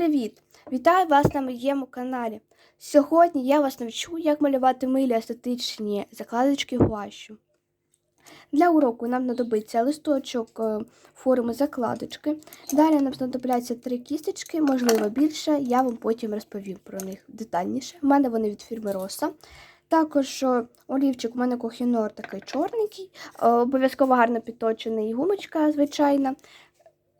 привіт! Вітаю вас на моєму каналі. Сьогодні я вас навчу, як малювати милі естетичні закладочки гуашю. Для уроку нам знадобиться листочок е, форми закладочки. Далі нам знадобляться три кісточки, можливо більше. Я вам потім розповім про них детальніше. У мене вони від фірми Роса. Також е, олівчик у мене кохінор такий чорненький, е, обов'язково гарно підточений гумочка звичайна.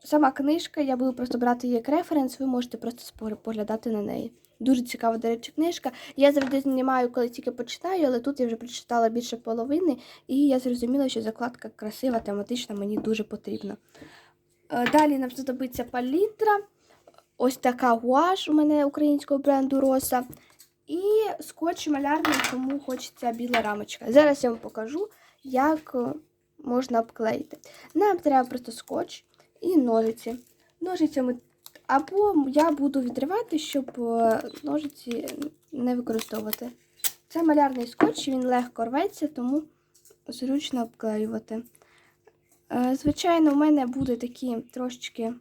Сама книжка, я буду просто брати її як референс, ви можете просто поглядати на неї. Дуже цікава, до речі, книжка. Я завжди знімаю, коли тільки почитаю, але тут я вже прочитала більше половини, і я зрозуміла, що закладка красива, тематична, мені дуже потрібна. Е, Далі нам знадобиться палітра, ось така гуаш у мене українського бренду Роса. І скотч малярний, тому хочеться біла рамочка. Зараз я вам покажу, як е, можна обклеїти. Нам треба просто скотч і ножиці. Ножицями або я буду відривати, щоб е, ножиці не використовувати. Це малярний скотч, він легко рветься, тому зручно обклеювати. Е, Звичайно, у мене буде такі трошечки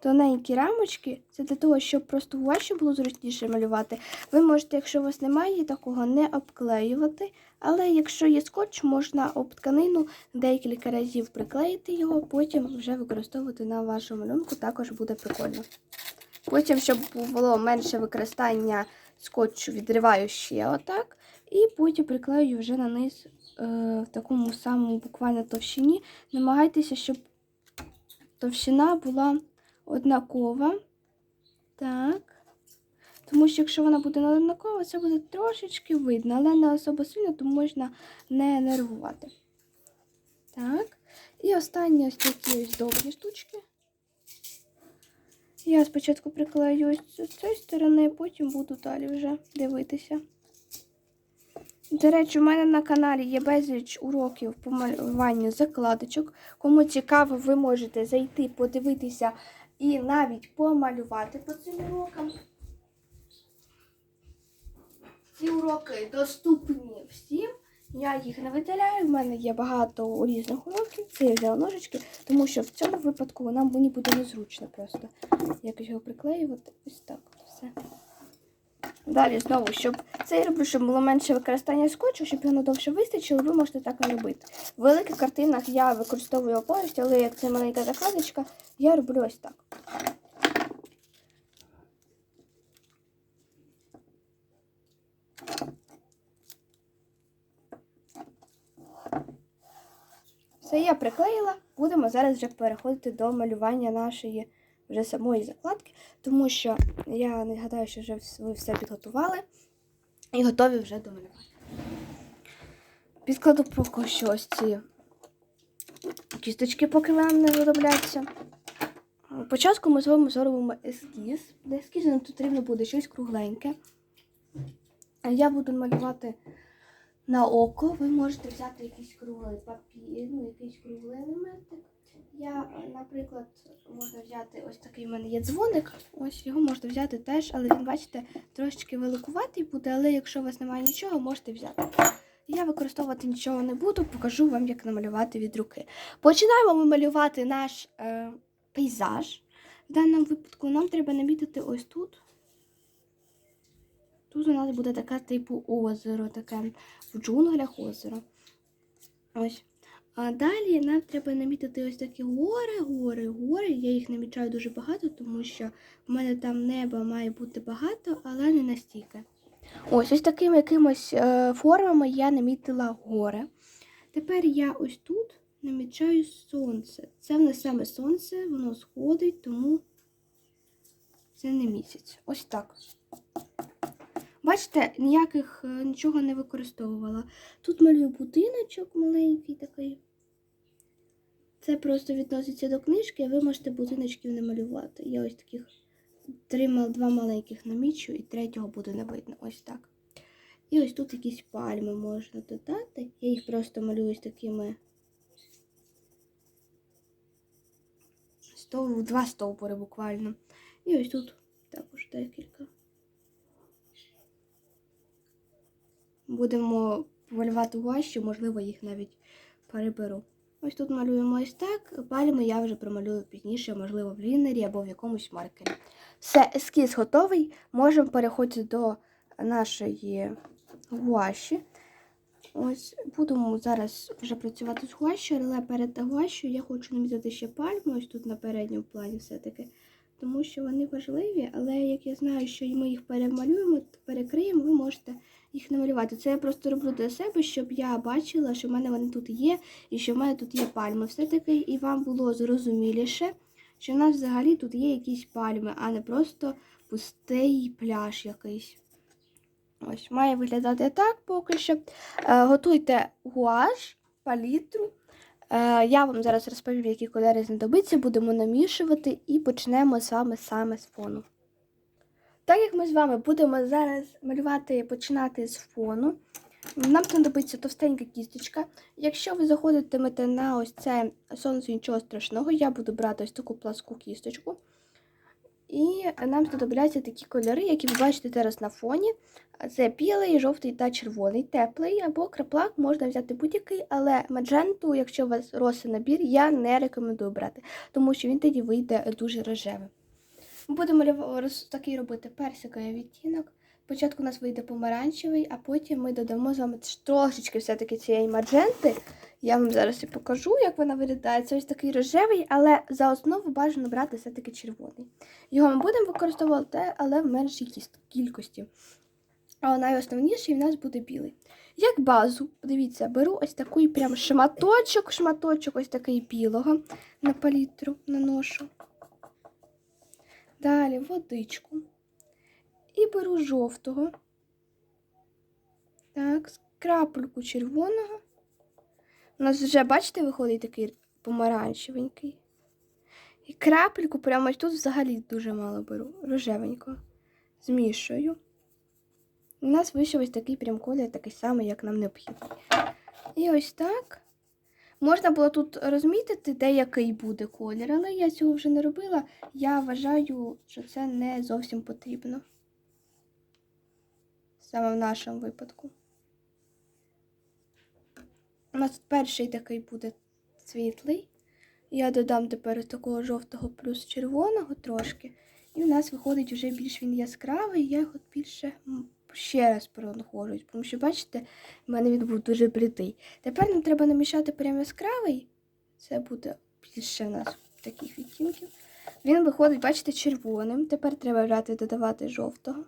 тоненькі рамочки. Це для того, щоб просто гуаші було зручніше малювати. Ви можете, якщо у вас немає такого, не обклеювати. Але якщо є скотч, можна об тканину декілька разів приклеїти його, потім вже використовувати на вашому малюнку, також буде прикольно. Потім, щоб було менше використання скотчу, відриваю ще отак. І потім приклею вже на низ е, в такому самому буквально товщині. Намагайтеся, щоб товщина була однакова. Так. Тому що якщо вона буде не це буде трошечки видно, але не особо сильно, тому можна не нервувати. Так. І останні ось такі ось довгі штучки. Я спочатку приклею ось з цієї сторони, потім буду далі вже дивитися. До речі, у мене на каналі є безліч уроків по малюванню закладочок. Кому цікаво, ви можете зайти, подивитися і навіть помалювати по цим урокам. Ці уроки доступні всім. Я їх не видаляю. В мене є багато різних уроків. Це я взяла ножички, тому що в цьому випадку нам мені буде незручно просто якось його приклеювати. Ось так все. Далі знову, щоб це я роблю, щоб було менше використання скотчу, щоб його надовше вистачило, ви можете так не робити. В великих картинах я використовую повністю, але як це маленька закладочка, я роблю ось так. Все, я приклеїла. Будемо зараз вже переходити до малювання нашої вже самої закладки, тому що я не гадаю, що вже ви все підготували і готові вже до малювання. Підкладу поки що ось ці кісточки, поки вам не знадобляться. Спочатку ми з вами зробимо ескіз. Для ескізу нам потрібно буде щось кругленьке. Я буду малювати на око. Ви можете взяти якийсь круглий папір, ну, якийсь круглий елементик. Я, наприклад, можна взяти ось такий в мене є дзвоник. Ось його можна взяти теж, але він, бачите, трошечки великуватий буде, але якщо у вас немає нічого, можете взяти. Я використовувати нічого не буду, покажу вам, як намалювати від руки. Починаємо ми малювати наш е, пейзаж. В даному випадку нам треба намітити ось тут. Тут у нас буде таке типу озеро, таке в джунглях озеро. Ось. А далі нам треба намітити ось такі гори, гори, гори. Я їх намічаю дуже багато, тому що в мене там неба має бути багато, але не настільки. Ось ось такими якимось е, формами я намітила гори. Tепер я ось тут намічаю сонце. Це в нас саме сонце, воно сходить, тому це не місяць. Ось так. Бачите, ніяких е, нічого не використовувала. Тут малюю будиночок маленький такий. Це просто відноситься до книжки, а ви можете будиночків не малювати. Я ось таких три, два маленьких намічу і третього буде не видно. Ось так. І ось тут якісь пальми можна додати. Я їх просто малюю ось такими стов... два стовбури буквально. І ось тут також декілька. Будемо малювати гуаші, можливо, їх навіть переберу. Ось тут малюємо ось так. Пальми я вже промалюю пізніше, можливо, в лінері або в якомусь маркері. Все, ескіз готовий. Можемо переходити до нашої гуаші. Ось будемо зараз вже працювати з гуашю, але перед гуашю я хочу намітити ще пальми, ось тут на передньому плані все-таки. Тому що вони важливі, але як я знаю, що ми їх перемалюємо, перекриємо, ви можете їх намалювати. Це я просто роблю для себе, щоб я бачила, що в мене вони тут є, і що в мене тут є пальми. Все-таки і вам було зрозуміліше, що в нас взагалі тут є якісь пальми, а не просто пустий пляж якийсь. Ось, має виглядати так поки що. Е, готуйте гуаш, палітру. Е, я вам зараз розповім, які кольори знадобиться, будемо намішувати і почнемо з саме з фону. Так як ми з вами будемо зараз малювати, починати з фону, нам знадобиться товстенька кісточка. Якщо ви заходитимете на ось це сонце нічого страшного, я буду брати ось таку пласку кісточку. І нам знадобляться такі кольори, які ви бачите зараз на фоні. Це білий, жовтий та червоний, теплий або краплак можна взяти будь-який, але мадженту, якщо у вас росий набір, я не рекомендую брати, тому що він тоді вийде дуже рожевим. Ми будемо такий робити персиковий відтінок. Спочатку у нас вийде помаранчевий, а потім ми додамо з вами трошечки все-таки цієї мадженти. Я вам зараз і покажу, як вона виглядає. Це ось такий рожевий, але за основу бажано брати все-таки червоний. Його ми будемо використовувати, але в меншій кількості. А найосновніший в нас буде білий. Як базу, подивіться, беру ось такий прям шматочок, шматочок ось такий білого на палітру наношу. Далі водичку. І беру жовтого. Так, крапельку червоного. У нас вже, бачите, виходить такий помаранчевенький. І крапельку прямо тут взагалі дуже мало беру. Рожевенько. Змішую. У нас вийшов ось такий прям колір, такий самий, як нам необхідно. І ось так. Можна було тут розмітити, де який буде колір, але я цього вже не робила. Я вважаю, що це не зовсім потрібно. Саме в нашому випадку. У нас перший такий буде світлий. Я додам тепер такого жовтого плюс червоного трошки. І у нас виходить вже більш він яскравий, я його більше ще раз пронаходжу. Тому що, бачите, в мене він був дуже блідий. Тепер нам треба намішати прям яскравий. Це буде більше у нас таких відтінків. Він виходить, бачите, червоним. Тепер треба брати додавати жовтого.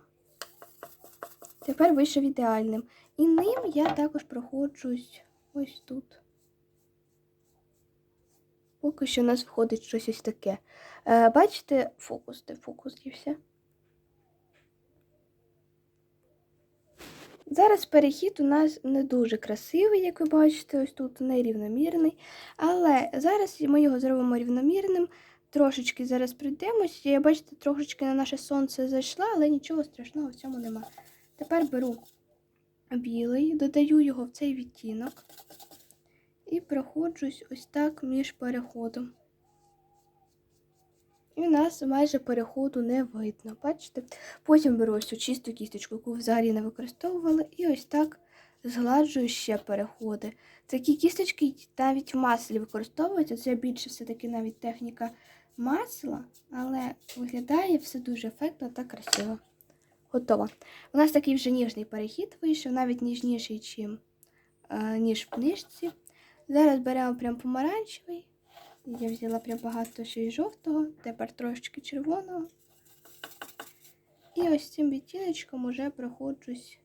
Тепер вийшов ідеальним. І ним я також проходжусь ось тут. Поки що у нас виходить щось ось таке. Е, бачите, фокус, де фокус дівся. Зараз перехід у нас не дуже красивий, як ви бачите, ось тут нерівномірний. Але зараз ми його зробимо рівномірним. Трошечки зараз прийдемось. Я бачите, трошечки на наше сонце зайшла, але нічого страшного в цьому нема. Тепер беру білий, додаю його в цей відтінок і проходжусь ось так між переходом. І у нас майже переходу не видно. Бачите? Потім беру ось цю чисту кісточку, яку взагалі не використовували, і ось так згладжую ще переходи. Такі кісточки навіть в маслі використовуються. Це більше все-таки навіть техніка масла, але виглядає все дуже ефектно та красиво. Готово. У нас такий вже ніжний перехід вийшов, навіть ніжніший, е, ніж в книжці. Зараз беремо прям помаранчевий. Я взяла прям багато ще й жовтого, тепер трошечки червоного. І ось цим відтіночком уже проходжусь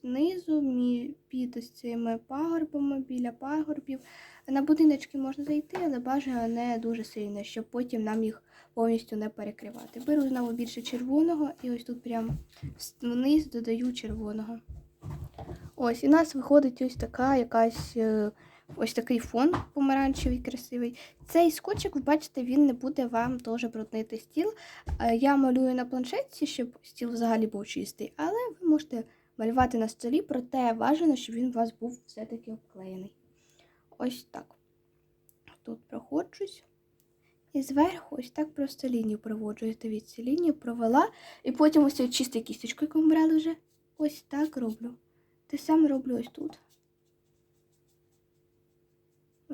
знизу, під ось цими пагорбами, біля пагорбів. На будиночки можна зайти, але бажано не дуже сильно, щоб потім нам їх повністю не перекривати. Беру знову більше червоного і ось тут прямо вниз додаю червоного. Ось, і у нас виходить ось така якась. Ось такий фон помаранчевий, красивий. Цей скотчик, ви бачите, він не буде вам теж бруднити стіл. Е, Я малюю на планшетці, щоб стіл взагалі був чистий, але ви можете малювати на столі, проте бажано, щоб він у вас був все-таки обклеєний. Ось так. Тут проходжусь. І зверху ось так просто лінію проводжу. Дивіться, лінію провела. І потім ось цією чистою кісточкою, яку ми брали вже, ось так роблю. Те саме роблю ось тут.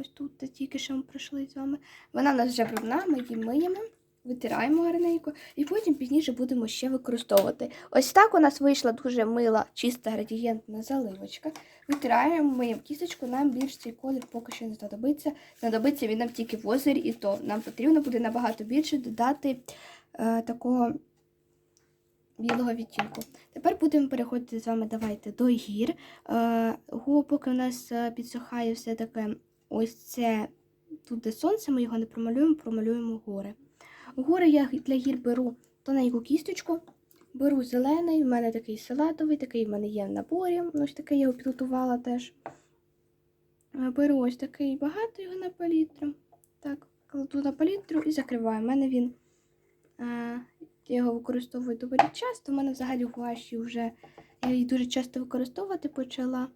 Ось тут де тільки що ми пройшли з вами. Вона в нас вже брудна, ми її миємо, витираємо гарненько, і потім пізніше будемо ще використовувати. Ось так у нас вийшла дуже мила, чиста градієнтна заливочка. Витираємо, миємо кісточку, нам більш цей колір поки що не знадобиться. Знадобиться він нам тільки в озері, і то нам потрібно буде набагато більше додати е, такого білого відтінку. Тепер будемо переходити з вами давайте до гір. Е, поки у нас е, підсухає все таке ось це тут, де сонце, ми його не промалюємо, промалюємо гори. Гори я для гір беру тоненьку кісточку, беру зелений, в мене такий салатовий, такий в мене є в наборі. Ось такий я його підготувала теж. Е, Беру ось такий багато його на палітру. Так, кладу на палітру і закриваю. У мене він. Е, я його використовую доволі часто. У мене взагалі гуаші вже я її дуже часто використовувати почала.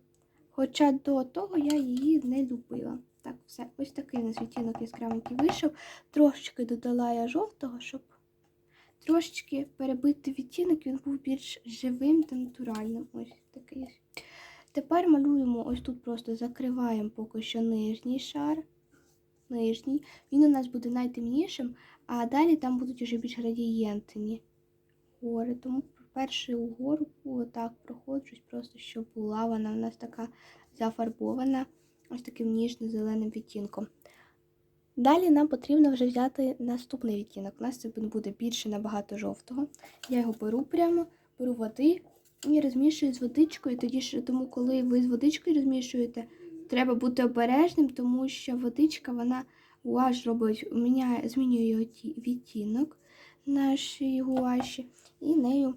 Хоча до того я її не любила. Так, все, ось такий у нас відтінок яскравенький вийшов. Трошечки додала я жовтого, щоб трошечки перебити відтінок, він був більш живим та натуральним. Ось такий. Тепер малюємо ось тут просто закриваємо поки що нижній шар. Нижній. Він у нас буде найтемнішим, а далі там будуть вже більш градієнтні гори. Тому перше угору отак проходжусь, просто щоб була вона у нас така зафарбована ось таким ніжно-зеленим відтінком. Далі нам потрібно вже взяти наступний відтінок. У нас це буде більше набагато жовтого. Я його беру прямо, беру води і розмішую з водичкою. Тоді ж, тому коли ви з водичкою розмішуєте, треба бути обережним, тому що водичка вона гуаш робить, міняє, змінює відтінок нашої гуаші, і нею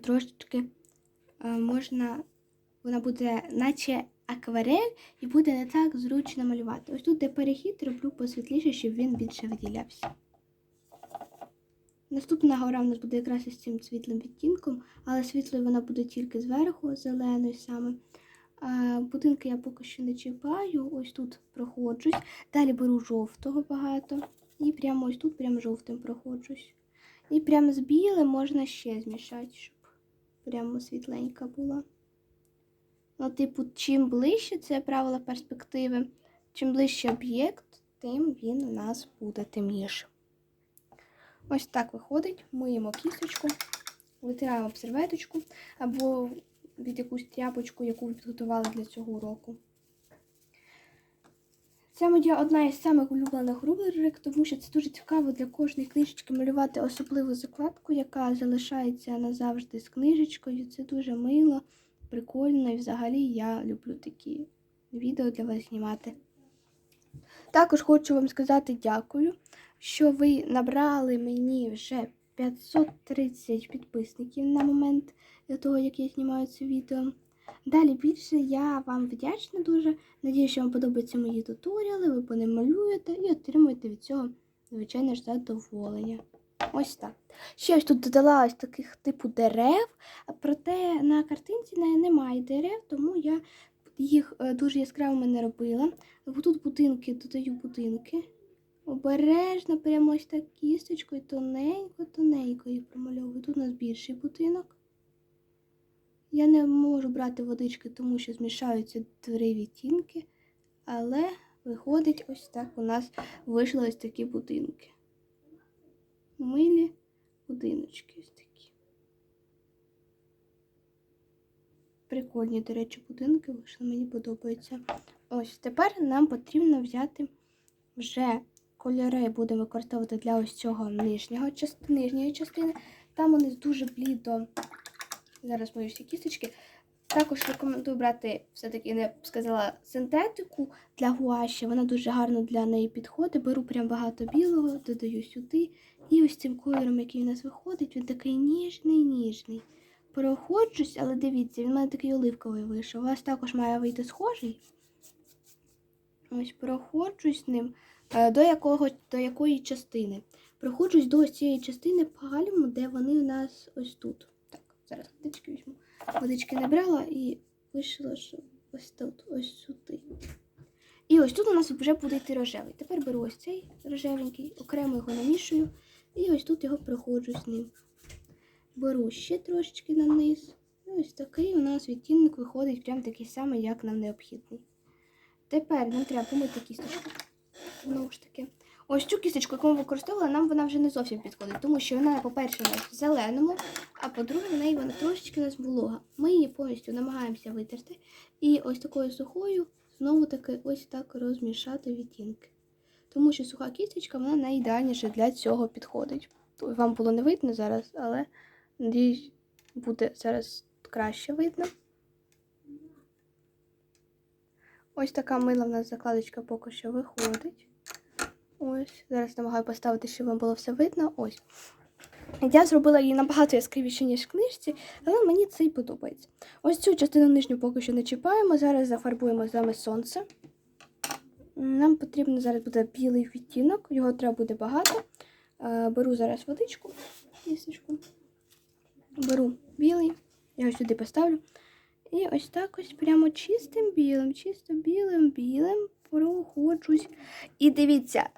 трошечки е, можна, вона буде, наче акварель, і буде не так зручно малювати. Ось тут, де перехід, роблю посвітліше, щоб він більше виділявся. Наступна гора у нас буде якраз із цим світлим відтінком, але світлою вона буде тільки зверху, зеленою саме. Будинки я поки що не чіпаю, ось тут проходжусь. Далі беру жовтого багато. І прямо ось тут прямо жовтим проходжусь. І прямо з білим можна ще змішати, прямо світленька була. Ну, типу, чим ближче це правило перспективи, чим ближче об'єкт, тим він у нас буде темнішим. Ось так виходить. Миємо кісточку, витираємо об серветочку або від якусь тряпочку, яку ви підготували для цього уроку. Це моя одна із самих улюблених рубрик, тому що це дуже цікаво для кожної книжечки малювати особливу закладку, яка залишається назавжди з книжечкою. Це дуже мило, прикольно і взагалі я люблю такі відео для вас знімати. Також хочу вам сказати дякую, що ви набрали мені вже 530 підписників на момент того, як я знімаю це відео. Далі більше я вам вдячна дуже. Надію, що вам подобаються мої туторіали, ви по ним малюєте і отримуєте від цього, звичайно ж, задоволення. Ось так. Ще ось тут додала ось таких типу дерев, проте на картинці не- немає дерев, тому я їх е, дуже яскравими не робила. Тут будинки, додаю будинки. Обережно, прямо ось так кісточкою, тоненько-тоненько їх промальовую. Тут у нас більший будинок. Я не можу брати водички, тому що змішаються три відтінки, але виходить ось так у нас вийшли ось такі будинки. Милі будиночки ось такі. Прикольні, до речі, будинки вийшли, мені подобаються. Ось тепер нам потрібно взяти вже кольори, будемо використовувати для ось цього нижнього, нижньої частини. Там вони дуже блідо Зараз мої всі кісточки. Також рекомендую брати, все-таки не сказала, синтетику для гуаші. Вона дуже гарно для неї підходить. Беру прям багато білого, додаю сюди. І ось цим кольором, який у нас виходить, він такий ніжний, ніжний. Проходжусь, але дивіться, він у мене такий оливковий вийшов. У вас також має вийти схожий. Ось проходжусь ним. Е, До, якого, до якої частини? Проходжусь до ось цієї частини пальму, де вони у нас ось тут. Зараз водички візьму. Водички не брала і вийшло, що ось тут, ось сюди. І ось тут у нас вже буде йти рожевий. Тепер беру ось цей рожевенький, окремо його намішую, і ось тут його проходжу з ним. Беру ще трошечки на низ. І ось такий у нас відтінок виходить прям такий самий, як нам необхідний. Тепер нам треба помити кісточку. Знову ж таки. Ось цю кісточку, яку ми використовували, нам вона вже не зовсім підходить, тому що вона, по-перше, у нас в зеленому, а по-друге, в неї вона трошечки у нас. Ми її повністю намагаємося витерти. І ось такою сухою знову таки ось так розмішати відтінки. Тому що суха кісточка, вона найідеальніше для цього підходить. Вам було не видно зараз, але надіюсь, буде зараз краще видно. Ось така мила в нас закладочка поки що виходить. Ось, зараз намагаю поставити, щоб вам було все видно. Ось. Я зробила її набагато яскравіше, ніж в книжці, але мені це і подобається. Ось цю частину нижню поки що не чіпаємо. Зараз зафарбуємо з вами сонце. Нам потрібно зараз буде білий відтінок, його треба буде багато. Е, Беру зараз водичку, кісточку. Беру білий, я його сюди поставлю. І ось так ось прямо чистим білим, чисто білим, білим проходжусь. І дивіться,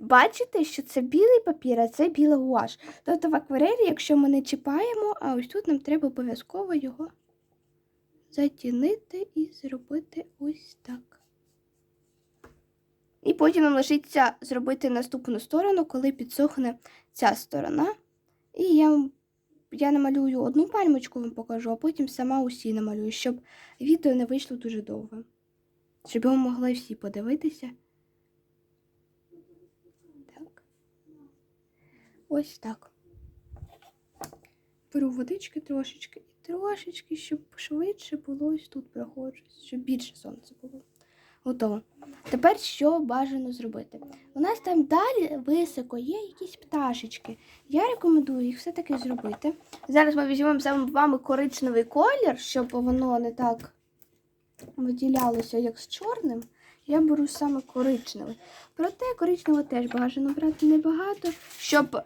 бачите, що це білий папір, а це білий гуаш. Тобто в акварелі, якщо ми не чіпаємо, а ось тут нам треба обов'язково його затінити і зробити ось так. І потім нам лишиться зробити наступну сторону, коли підсохне ця сторона. І я, я намалюю одну пальмочку, вам покажу, а потім сама усі намалюю, щоб відео не вийшло дуже довго. Щоб його могли всі подивитися. Ось так. Беру водички трошечки і трошечки, щоб швидше було ось тут проходжу, щоб більше сонця було. Готово. Тепер що бажано зробити? У нас там далі високо є якісь пташечки. Я рекомендую їх все-таки зробити. Зараз ми візьмемо з вами коричневий колір, щоб воно не так виділялося, як з чорним. Я беру саме коричневий. Проте коричневого теж бажано брати небагато, щоб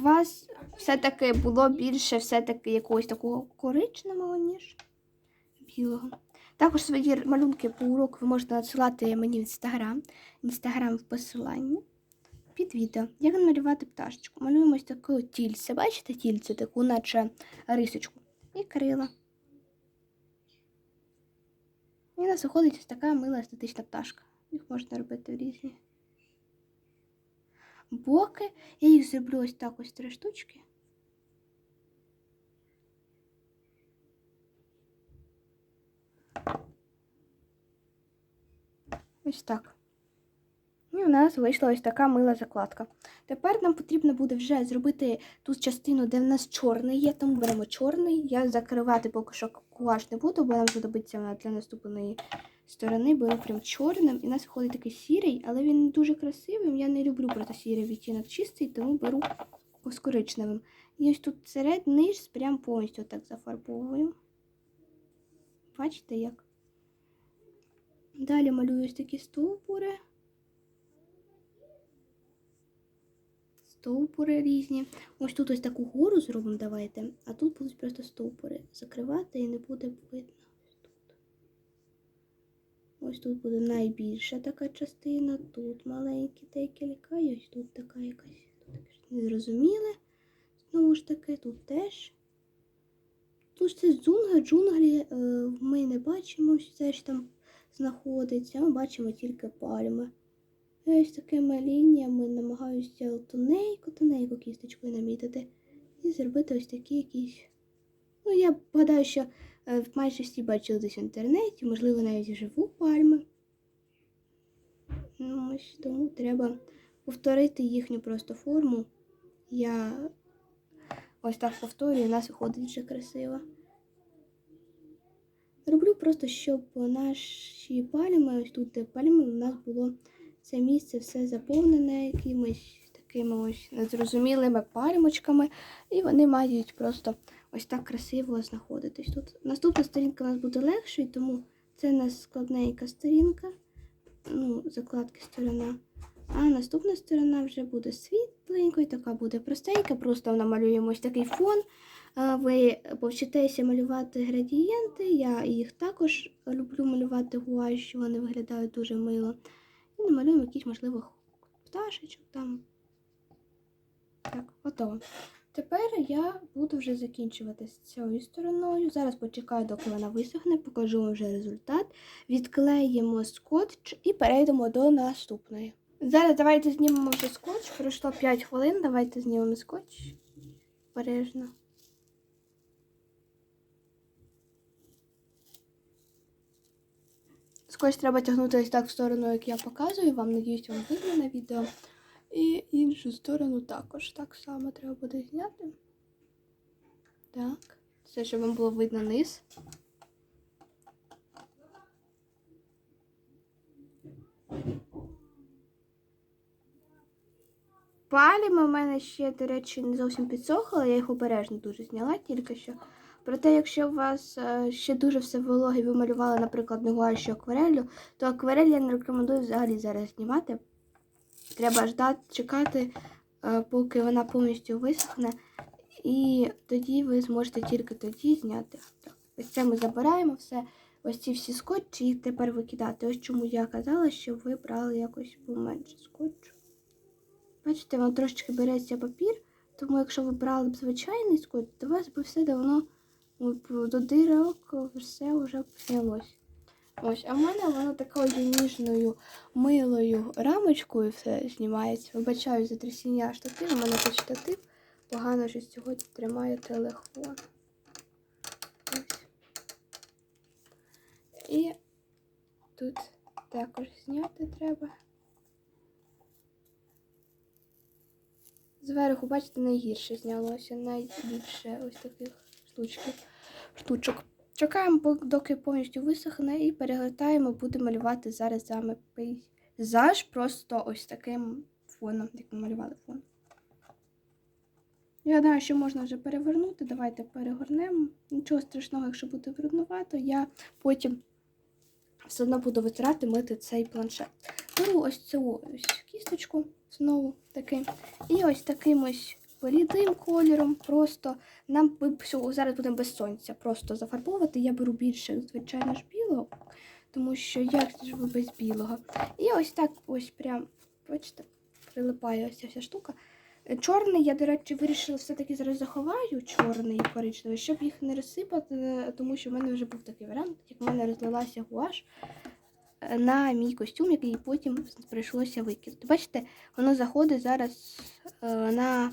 вас все-таки було більше все-таки якогось такого коричневого, ніж білого. Також свої малюнки по уроку ви можете надсилати мені в інстаграм. Інстаграм в посиланні під відео. Як намалювати пташечку? Малюємо ось таку тільце. Бачите тільце, таку, наче рисочку. І крила. І у нас виходить ось така мила естетична пташка. Їх можна робити різні. Боки. Я їх зроблю ось так ось три штучки. Ось так. І у нас вийшла ось така мила закладка. Тепер нам потрібно буде вже зробити ту частину, де в нас чорний є, тому беремо чорний. Я закривати поки що куаш не буду, бо нам знадобиться для наступної сторони. Беру прям чорним. І у нас виходить такий сірий, але він не дуже красивий. Я не люблю просто сірий відтінок чистий, тому беру з коричневим. І ось тут серед низ прям повністю так зафарбовую. Бачите як? Далі малюю ось такі стовбури. Стовбури різні. Ось тут ось таку гору зробимо, давайте, а тут будуть просто стовбури закривати і не буде видно. Ось тут. Буде найбільша така частина, тут маленькі декілька, і ось тут така якась тут якась незрозуміле. Знову ж таки, тут теж. Тут це джунгли, джунглі е, ми не бачимо, все ж там знаходиться, ми бачимо тільки пальми. Ось такими лініями намагаюся тоненько, тоненько кісточкою намітити і зробити ось такі якісь. Ну, я гадаю, що майже всі бачили десь в інтернеті, можливо, навіть живу пальми. Ну, ось тому треба повторити їхню просто форму. Я ось так повторюю, у нас виходить вже красиво. Роблю просто, щоб наші пальми, ось тут де пальми, у нас було це місце все заповнене якимись такими ось незрозумілими пальмочками, і вони мають просто ось так красиво знаходитись. Тут наступна сторінка у нас буде легшою, тому це нас складненька сторінка, ну, закладки сторона. А наступна сторона вже буде світленькою, така буде простенька, просто намалюємо ось такий фон. Ви повчитеся малювати градієнти. Я їх також люблю малювати гуаші, вони виглядають дуже мило. І намалюємо якісь, можливо, пташечок там. Так, готово. Тепер я буду вже закінчувати з цією стороною. Зараз почекаю, доки вона висохне, покажу вам вже результат. Відклеїмо скотч і перейдемо до наступної. Зараз давайте знімемо вже скотч. Пройшло 5 хвилин. Давайте знімемо скотч. Бережно. Скотч треба тягнути ось так в сторону, як я показую. Вам надіюсь, вам видно на відео. І іншу сторону також так само треба буде зняти. Так. Це, щоб вам було видно низ. Паліми у мене ще, до речі, не зовсім підсохли, я їх обережно дуже зняла тільки що. Проте, якщо у вас е, ще дуже все вологе, ви малювали, наприклад, не гуашю акварелью, то акварель я не рекомендую взагалі зараз знімати. Треба ждати, чекати, е, поки вона повністю висохне, і тоді ви зможете тільки тоді зняти. Так, ось це ми забираємо все. Ось ці всі скотчі, їх тепер викидати. Ось чому я казала, що ви брали якось поменше скотчу. Бачите, воно трошечки береться папір, тому якщо ви брали б звичайний скотч, то у вас би все давно до дирок все вже знялось. Ось, а в мене воно такою ніжною милою рамочкою все знімається. Вибачаю за трясіння штативу, у мене тут штатив. Погано що сьогодні тримає телефон. Ось. І тут також зняти треба. Зверху, бачите, найгірше знялося, найбільше ось таких штучків, штучок. Чекаємо, доки повністю висохне, і перегортаємо, будемо малювати зараз з пейзаж просто ось таким фоном, як ми малювали фон. Я знаю, що можна вже перевернути. Давайте перегорнемо. Нічого страшного, якщо буде бруднувато, я потім все одно буду витирати мити цей планшет. Беру ось цю ось кісточку знову таки. І ось таким ось блідим кольором. Просто нам всього- зараз будемо без сонця просто зафарбовувати. Я беру більше, звичайно ж, білого, тому що як ж ви без білого. І ось так ось прям, бачите, прилипає ось ця вся штука. Е, Чорний, я, до речі, вирішила все-таки зараз заховаю чорний і коричневий, щоб їх не розсипати, е, тому що в мене вже був такий варіант, як в мене розлилася гуаш е, на мій костюм, який потім прийшлося викинути. Бачите, воно заходить зараз на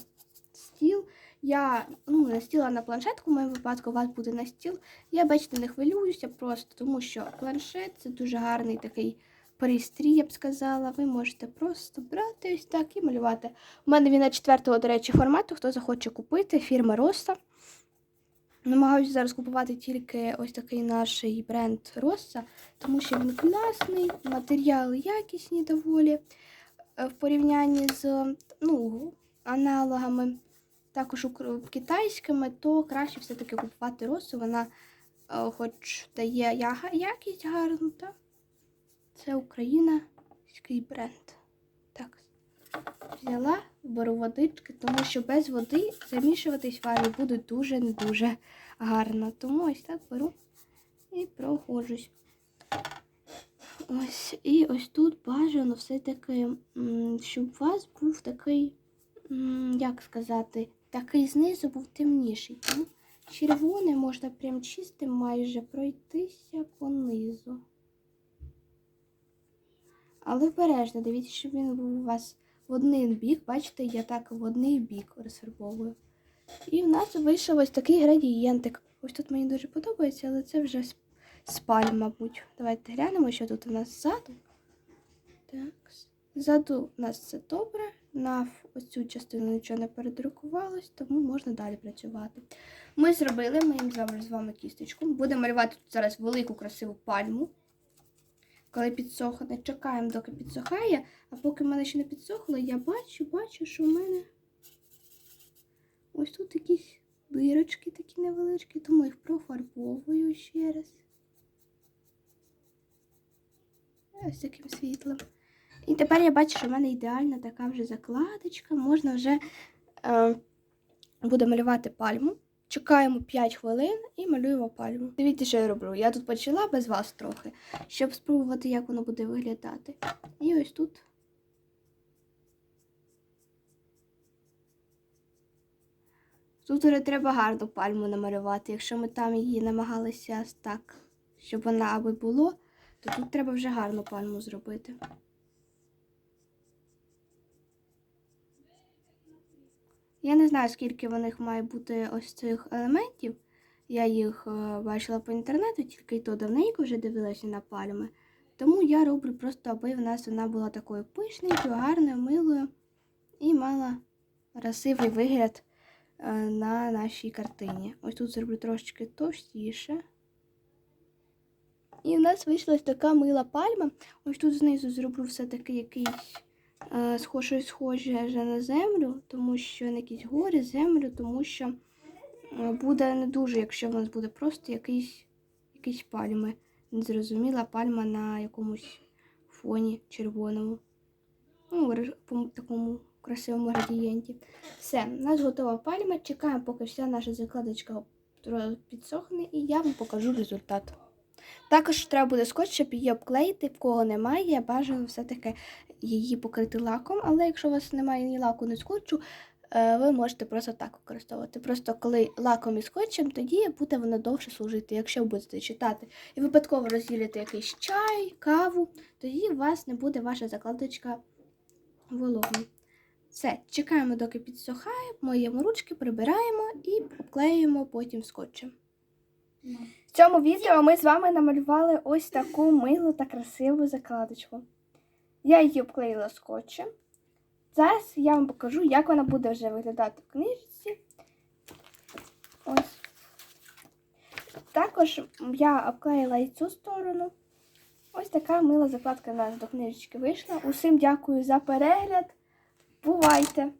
стіл. Я ну, на стіл, на планшетку, в моєму випадку, у вас буде на стіл. Я, бачите, не хвилююся просто, тому що планшет це дуже гарний такий пристрій, я б сказала. Ви можете просто брати ось так і малювати. У мене він на четвертого, до речі, формату. Хто захоче купити, фірма Роса. Намагаюся зараз купувати тільки ось такий наш бренд Роса, тому що він класний, матеріали якісні доволі е, в порівнянні з ну, аналогами, також китайськими, то краще все-таки купувати Росу. Вона е, хоч дає якість гарну, та це український бренд. Так, взяла, беру водички, тому що без води замішуватись варі буде дуже не дуже гарно. Тому ось так беру і проходжусь. Ось, і ось тут бажано все-таки, щоб у вас був такий, як сказати, такий знизу був темніший. Червоне можна прям чистим майже пройтися по низу. Але обережно, дивіться, щоб він був у вас в один бік. Бачите, я так в один бік розфарбовую. І в нас вийшов ось такий градієнтик. Ось тут мені дуже подобається, але це вже спаль, мабуть. Давайте глянемо, що тут у нас ззаду. Так. Ззаду у нас все добре. На цю частину нічого не передрукувалось, тому можна далі працювати. Ми зробили, ми їм зробили з вами кісточку. Будемо малювати тут зараз велику красиву пальму. Коли підсохне, чекаємо, доки підсохає. А поки в мене ще не підсохло, я бачу, бачу, що в мене ось тут якісь дирочки такі невеличкі, тому їх профарбовую ще раз. Ось таким світлом. І тепер я бачу, що в мене ідеальна така вже закладочка. Можна вже е, буде малювати пальму. Чекаємо 5 хвилин і малюємо пальму. Дивіться, що я роблю. Я тут почала без вас трохи, щоб спробувати, як воно буде виглядати. І ось тут. Тут вже треба гарну пальму намалювати. Якщо ми там її намагалися так, щоб вона аби було, то тут треба вже гарну пальму зробити. Я не знаю, скільки в них має бути ось цих елементів. Я їх е, бачила по інтернету, тільки й то давненько вже дивилася на пальми. Тому я роблю просто, аби в нас вона була такою пишненькою, гарною, милою і мала красивий вигляд е, на нашій картині. Ось тут зроблю трошечки товстіше. І в нас вийшла така мила пальма. Ось тут знизу зроблю все-таки якийсь схоже, схоже вже на землю, тому що на якісь гори, землю, тому що е, буде не дуже, якщо в нас буде просто якийсь, якийсь пальми. Незрозуміла пальма на якомусь фоні червоному. Ну, по такому красивому градієнті. Все, у нас готова пальма. Чекаємо, поки вся наша закладочка підсохне, і я вам покажу результат. Також треба буде скотч, щоб її обклеїти, в кого немає, бажано все-таки її покрити лаком, але якщо у вас немає ні лаку, ні скотчу, е, ви можете просто так використовувати. Просто коли лаком і скотчем, тоді буде воно довше служити. Якщо будете читати і випадково розділите якийсь чай, каву, тоді у вас не буде ваша закладочка вологою. Все, чекаємо, доки підсохає, моємо ручки, прибираємо і обклеюємо потім скотчем. В цьому відео ми з вами намалювали ось таку милу та красиву закладочку. Я її обклеїла скотчем. Зараз я вам покажу, як вона буде вже виглядати в книжці. Ось. Також я обклеїла і цю сторону. Ось така мила закладка у нас до книжечки вийшла. Усім дякую за перегляд. Бувайте!